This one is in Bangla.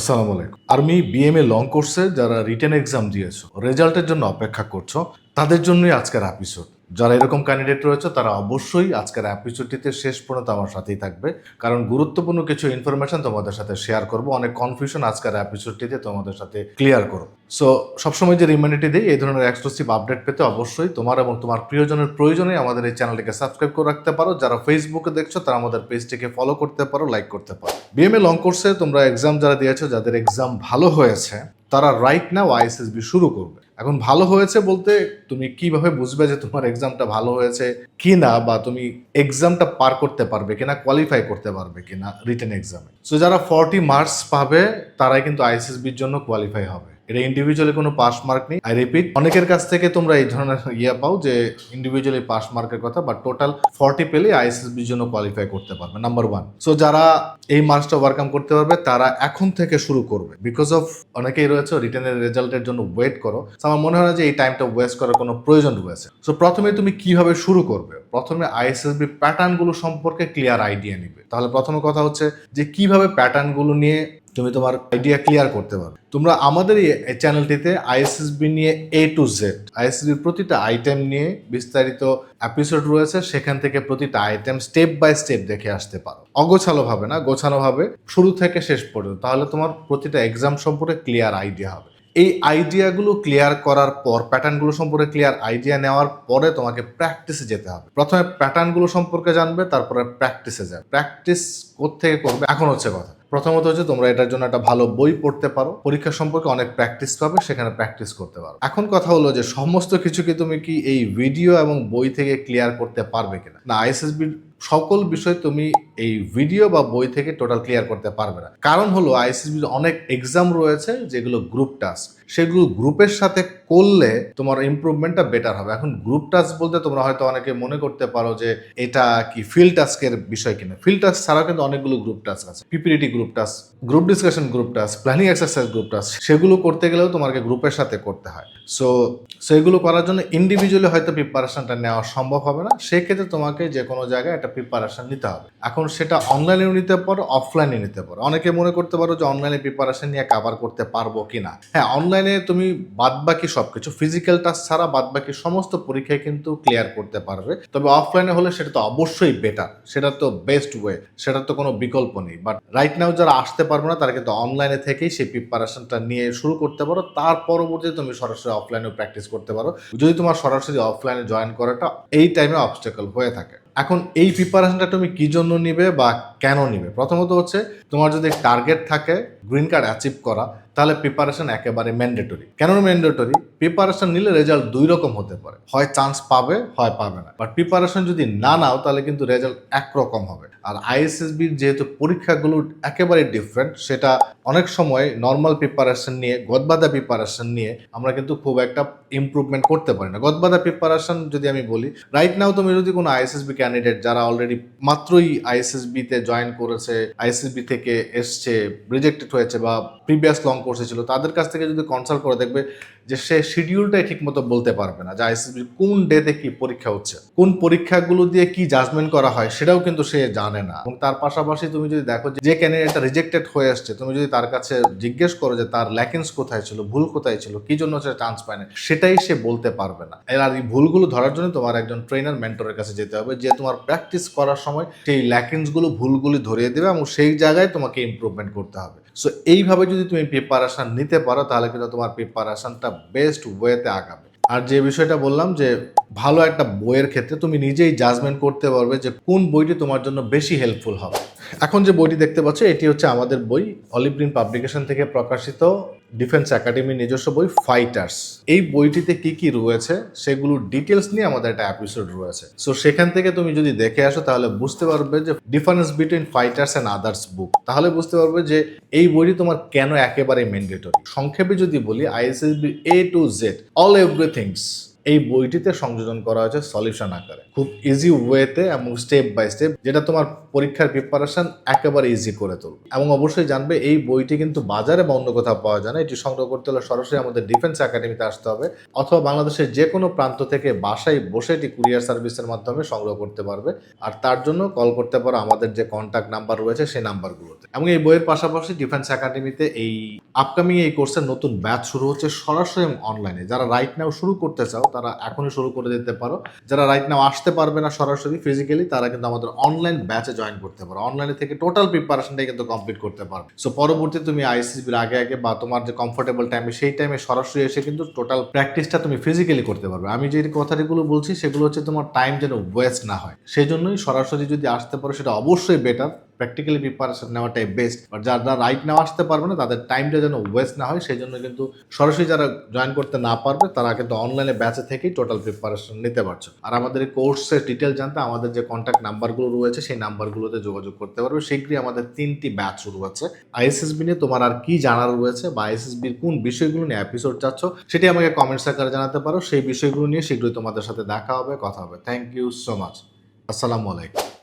আসসালামু আলাইকুম। আর্মি বিএমএ লং কোর্সে যারা রিটেন এক্সাম দিয়েছ রেজাল্টের জন্য অপেক্ষা করছ, তাদের জন্যই আজকের এপিসোড যারা এরকম ক্যান্ডিডেট রয়েছে, তারা অবশ্যই আজকের এপিসোডটিতে শেষ পর্যন্ত আমার সাথেই থাকবে। কারণ গুরুত্বপূর্ণ কিছু ইনফরমেশন তোমাদের সাথে শেয়ার করব। অনেক কনফিউশন আজকের অ্যাপিসোডটিতে তোমাদের সাথে ক্লিয়ার করব। সো সবসময় যে রিমাইন্ডারটি দিই, এই ধরনের এক্সক্লুসিভ আপডেট পেতে অবশ্যই তোমার এবং তোমার প্রিয়জনের প্রয়োজনে আমাদের এই চ্যানেলটিকে সাবস্ক্রাইব করে রাখতে পারো। যারা ফেসবুকে দেখছ, তারা আমাদের পেজটিকে ফলো করতে পারো লাইক করতে পারো। বিএমএ লং কোর্সে তোমরা এক্সাম যারা দিয়েছ, যাদের এক্সাম ভালো হয়েছে, তারা রাইট নাও আইএসএসবি শুরু করবে। এখন ভালো হয়েছে বলতে তুমি কীভাবে বুঝবে যে তোমার এক্সামটা ভালো হয়েছে কি না বা তুমি এক্সামটা পার করতে পারবে কিনা কোয়ালিফাই করতে পারবে কিনা রিটেন এক্সামে সো যারা ফর্টি মার্কস পাবে, তারাই কিন্তু আইসিএসবির জন্য কোয়ালিফাই হবে। এটা ইন্ডিভিজুয়ালি কোনো পাস মার্ক নেই। আই রিপিট অনেকের কাছ থেকে তোমরা এই ধরনের ইয়ে পাও যে ইন্ডিভিজুয়ালি পাস মার্কের কথা বাট টোটাল ফর্টি পেলে আইএসএসবির জন্য কোয়ালিফাই করতে পারবে নাম্বার ওয়ান সো যারা এই মার্কসটা ওভারকাম করতে পারবে, তারা এখন থেকে শুরু করবে। বিকজ অফ অনেকেই রয়েছে রিটার্নের রেজাল্টের জন্য ওয়েট করো। আমার মনে হয় না যে এই টাইমটা ওয়েস্ট করার কোনো প্রয়োজন রয়েছে। সো প্রথমে তুমি কীভাবে শুরু করবে? প্রথমে আইএসএসবি প্যাটার্নগুলো সম্পর্কে ক্লিয়ার আইডিয়া নিবে। তাহলে প্রথম কথা হচ্ছে যে কীভাবে প্যাটার্নগুলো নিয়ে তুমি তোমার আইডিয়া ক্লিয়ার করতে পারো। তোমরা আমাদের এই চ্যানেলটিতে আইএসএসবি নিয়ে এ টু জেড আইএসএসবির প্রতিটা আইটেম নিয়ে বিস্তারিত এপিসোড রয়েছে, সেখান থেকে প্রতিটা আইটেম স্টেপ বাই স্টেপ দেখে আসতে পারো। অগোছালো ভাবে না, গোছানো ভাবে শুরু থেকে শেষ পর্যন্ত, তাহলে তোমার প্রতিটা এক্সাম সম্পর্কে ক্লিয়ার আইডিয়া হবে। এই আইডিয়াগুলো ক্লিয়ার করার পর প্যাটার্নগুলো সম্পর্কে ক্লিয়ার আইডিয়া নেওয়ার পরে তোমাকে প্র্যাকটিসে যেতে হবে। প্রথমে প্যাটার্নগুলো সম্পর্কে জানবে, তারপরে প্র্যাকটিসে যাবে। প্র্যাকটিস কোত্থেকে করবে, এখন হচ্ছে কথা। প্রথমত হচ্ছে তোমরা এটার জন্য একটা ভালো বই পড়তে পারো। পরীক্ষা সম্পর্কে অনেক প্র্যাকটিস পাবে, সেখানে প্র্যাকটিস করতে পারো। এখন কথা হলো যে সমস্ত কিছু কি তুমি কি এই ভিডিও এবং বই থেকে ক্লিয়ার করতে পারবে কিনা? না আইএসএসবির সকল বিষয় তুমি এই ভিডিও বা বই থেকে টোটাল ক্লিয়ার করতে পারবে না। কারণ হলো আইসিসবির অনেক এক্সাম রয়েছে যেগুলো গ্রুপ টাস্ক সেগুলো গ্রুপের সাথে করলে তোমার ইমপ্রুভমেন্টটা বেটার হবে। এখন গ্রুপ টাস্ক বলতে তোমরা হয়তো অনেকে মনে করতে পারো যে, এটা কি ফিল্ড টাস্কের বিষয় কিনা? ফিল্ড টাস্ক ছাড়াও কিন্তু অনেকগুলো গ্রুপ টাস্ক আছে। PPDT group task group discussion group task planning exercise group task সেগুলো করতে গেলেও তোমাকে গ্রুপের সাথে করতে হয়। সো সেগুলো করার জন্য ইন্ডিভিজুয়ালি হয়তো প্রিপারেশনটা নেওয়া সম্ভব হবে না। সেক্ষেত্রে তোমাকে যে কোনো জায়গায় একটা প্রিপারেশন নিতে হবে। এখন সেটা অনলাইনেও নিতে পারো অফলাইনে নিতে পারো। অনেকে মনে করতে পারো যে অনলাইনে প্রিপারেশন নিয়ে কাভার করতে পারব কি না হ্যাঁ অনলাইনে তুমি বাদবাকি সব কিছু ফিজিক্যাল টাস্ক ছাড়া বাদবাকি সমস্ত পরীক্ষায় কিন্তু ক্লিয়ার করতে পারবে। তবে অফলাইনে হলে সেটা তো অবশ্যই বেটার সেটা তো বেস্ট ওয়ে সেটা তো কোনো বিকল্প নেই। বাট রাইট নাও যারা আসতে পারবে না, তারা কিন্তু অনলাইনে থেকেই সেই প্রিপারেশনটা নিয়ে শুরু করতে পারো। তার পরবর্তীতে তুমি সরাসরি অফলাইনেও প্র্যাকটিস করতে পারো। যদি তোমার সরাসরি অফলাইনে জয়েন করাটা, এই টাইমে অবস্টেকল হয়ে থাকে। এখন এই প্রিপারেশনটা তুমি কি জন্য নিবে বা কেন নিবে? প্রথমত হচ্ছে তোমার যদি টার্গেট থাকে গ্রিন কার্ড অ্যাচিভ করা তাহলে প্রিপারেশন একেবারে ম্যান্ডেটরি কেন ম্যান্ডেটরি প্রিপারেশন নিলে রেজাল্ট দুই রকম হতে পারে। হয় চান্স পাবে, হয় পাবে না। বাট প্রিপারেশন যদি না নাও, তাহলে কিন্তু রেজাল্ট একরকম হবে। আর আইএসএসবির যেহেতু পরীক্ষাগুলো একেবারে ডিফারেন্ট সেটা অনেক সময় নর্মাল প্রিপারেশন নিয়ে, গদবাদা প্রিপারেশন নিয়ে আমরা কিন্তু খুব একটা ইমপ্রুভমেন্ট করতে পারি না। গদবাদা প্রিপারেশন যদি আমি বলি রাইট নাও তুমি যদি কোনো আইএসএসবি ক্যান্ডিডেট যারা অলরেডি মাত্রই আইএসএসবিতে জয়েন করেছে আইএসএসবি থেকে এসছে রিজেক্টেড হয়েছে বা প্রিভিয়াস লং কোর্সে ছিল, তাদের কাছ থেকে যদি কনসাল্ট করে দেখবে যে সে শিডিউলটাই ঠিক মতো বলতে পারবে না, যে আইএসএসবি কোন ডেতে কি পরীক্ষা হচ্ছে, কোন পরীক্ষাগুলো দিয়ে কি জাজমেন্ট করা হয় সেটাও কিন্তু সে জানে না। এবং তার পাশাপাশি তুমি যদি দেখো যে যে ক্যান্ডিডেটটা রিজেক্টেড হয়ে আসছে, তুমি যদি তার কাছে জিজ্ঞেস করো যে তার ল্যাকিংস কোথায় ছিল, ভুল কোথায় ছিল, কি জন্য সে চান্স পায় না সেটাই সে বলতে পারবে না। এর আর এই ভুলগুলো ধরার জন্য তোমার একজন ট্রেনার মেন্টরের কাছে যেতে হবে যে তোমার প্র্যাকটিস করার সময় সেই ল্যাকিংসগুলো ভুলগুলি ধরিয়ে দেবে এবং সেই জায়গায় তোমাকে ইমপ্রুভমেন্ট করতে হবে। সো এইভাবে যদি তুমি প্রিপারেশান নিতে পারো, তাহলে কিন্তু তোমার প্রিপারেশানটা বেস্ট ওয়েতে আগাবে। আর যে বিষয়টা বললাম যে, ভালো একটা বইয়ের ক্ষেত্রে তুমি নিজেই জাজমেন্ট করতে পারবে যে কোন বইটি তোমার জন্য বেশি হেল্পফুল হবে। এখন যে বইটি দেখতে পাচ্ছ, এটি হচ্ছে আমাদের বই অলিপ্রিন পাবলিকেশন থেকে প্রকাশিত ডিফেন্স একাডেমির নিজস্ব বই ফাইটার্স এই বইটিতে কি কি রয়েছে, সেগুলো ডিটেলস নিয়ে আমাদের একটা এপিসোড রয়েছে। সো সেখান থেকে তুমি যদি দেখে আসো, তাহলে বুঝতে পারবে যে difference between fighters and others book তাহলে বুঝতে পারবে যে এই বইটি তোমার কেন একেবারে ম্যান্ডেটরি সংক্ষেপে যদি বলি ISSB A to Z all everythings এই বইটিতে সংযোজন করা হয়েছে সলিউশন আকারে। খুব ইজি ওয়েতে এবং স্টেপ বাই স্টেপ যেটা তোমার পরীক্ষার প্রিপারেশন একেবারে ইজি করে তুলবে। এবং অবশ্যই জানবে এই বইটি কিন্তু বাজারে বা অন্য কোথাও পাওয়া যায় না। এটি সংগ্রহ করতে হলে সরাসরি আমাদের ডিফেন্স একাডেমিতে আসতে হবে অথবা বাংলাদেশের যে কোনো প্রান্ত থেকে বাসায় বসে এটি কুরিয়ার সার্ভিসের মাধ্যমে সংগ্রহ করতে পারবে। আর তার জন্য কল করতে পারো আমাদের যে কন্ট্যাক্ট নাম্বার রয়েছে সেই নাম্বারগুলোতে এবং এই বইয়ের পাশাপাশি ডিফেন্স একাডেমিতে এই আপকামিং এই কোর্সের নতুন ব্যাচ শুরু হচ্ছে সরাসরি অনলাইনে যারা রাইট নাও শুরু করতে চাও তারা এখনই শুরু করে দিতে পারো। যারা রাইট নাও আসতে পারবে না সরাসরি ফিজিক্যালি তারা কিন্তু আমাদের অনলাইন ব্যাচে জয়েন করতে পারো। অনলাইনে থেকে টোটাল প্রিপারেশনটাই কিন্তু কমপ্লিট করতে পারো সো পরবর্তী তুমি আইসিসিবির আগে আগে বা তোমার যে কমফোর্টেবল টাইমে সেই টাইমে সরাসরি এসে কিন্তু টোটাল প্র্যাকটিসটা তুমি ফিজিক্যালি করতে পারবে। আমি যে কথাগুলো বলছি, সেগুলো হচ্ছে তোমার টাইম যেন ওয়েস্ট না হয়। সেই জন্যই সরাসরি যদি আসতে পারো, সেটা অবশ্যই বেটার প্র্যাকটিক্যালি প্রিপারেশন নেওয়াটাই বেস্ট বাট যারা রাইট নাও আসতে পারবে না, তাদের টাইমটা যেন ওয়েস্ট না হয় সেই জন্য কিন্তু সরাসরি যারা জয়েন করতে না পারবে, তারা কিন্তু অনলাইনে ব্যাচে থেকেই টোটাল প্রিপারেশন নিতে পারছ। আর আমাদের কোর্সের ডিটেল জানতে আমাদের যে কন্ট্যাক্ট নাম্বারগুলো রয়েছে, সেই নাম্বারগুলোতে যোগাযোগ করতে পারবে। শীঘ্রই আমাদের তিনটি ব্যাচ শুরু হচ্ছে। আইএসএসবি নিয়ে তোমার আর কি জানার রয়েছে বা আইএসএসবির কোন বিষয়গুলো নিয়ে এপিসোড চাচ্ছ সেটি আমাকে কমেন্টস আকারে জানাতে পারো। সেই বিষয়গুলো নিয়ে শীঘ্রই তোমাদের সাথে দেখা হবে, কথা হবে। থ্যাংক ইউ সো মাচ আসসালামু আলাইকুম।